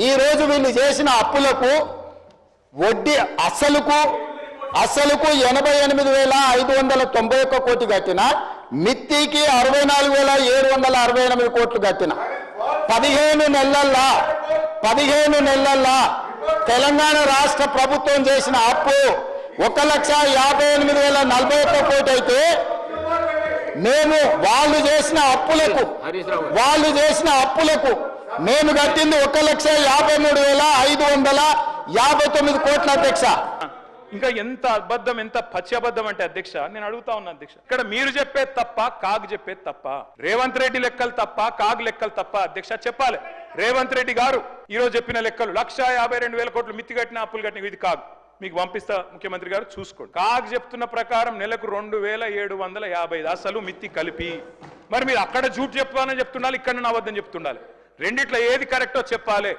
ఈ రోజు వీళ్ళు చేసిన అప్పులకు వడ్డీ అసలుకు అసలుకు ఎనభై ఎనిమిది వేల ఐదు వందల తొంభై ఒక్క కోటి కట్టిన మిత్తికి అరవై నాలుగు వేల ఏడు వందల అరవై ఎనిమిది కోట్లు కట్టిన. పదిహేను నెలల్లో పదిహేను నెలల్లో తెలంగాణ రాష్ట్ర ప్రభుత్వం చేసిన అప్పు ఒక లక్ష యాభై ఎనిమిది వేల నలభై ఒక్క కోటి అయితే మేము వాళ్ళు చేసిన అప్పులకు వాళ్ళు చేసిన అప్పులకు నేను కట్టింది ఒక లక్ష యాభై మూడు వేల ఐదు వందల యాభై తొమ్మిది కోట్ల అధ్యక్ష. ఇంకా ఎంత అబద్ధం ఎంత పచ్చి అబద్ధం అంటే అధ్యక్ష నేను అడుగుతా ఉన్నా అధ్యక్ష. ఇక్కడ మీరు చెప్పేది తప్ప కాగ్ చెప్పేది తప్ప రేవంత్ రెడ్డి లెక్కలు తప్ప కాగ్ లెక్కలు తప్ప అధ్యక్ష చెప్పాలి. రేవంత్ రెడ్డి గారు ఈ రోజు చెప్పిన లెక్కలు లక్ష యాభై రెండు వేల కోట్లు మిత్తి కట్టిన అప్పులు కట్టిన ఇది కాగ్. మీకు పంపిస్తా ముఖ్యమంత్రి గారు చూసుకోండి. కాగ్ చెప్తున్న ప్రకారం నెలకు రెండు వేల ఏడు వందల యాభై అసలు మిత్తి కలిపి. మరి మీరు అక్కడ జూట్ చెప్పానని చెప్తుండాలి ఇక్కడ అబద్ధం చెప్తుండాలి. రెండిట్లో ఏది కరెక్టో చెప్పాలి.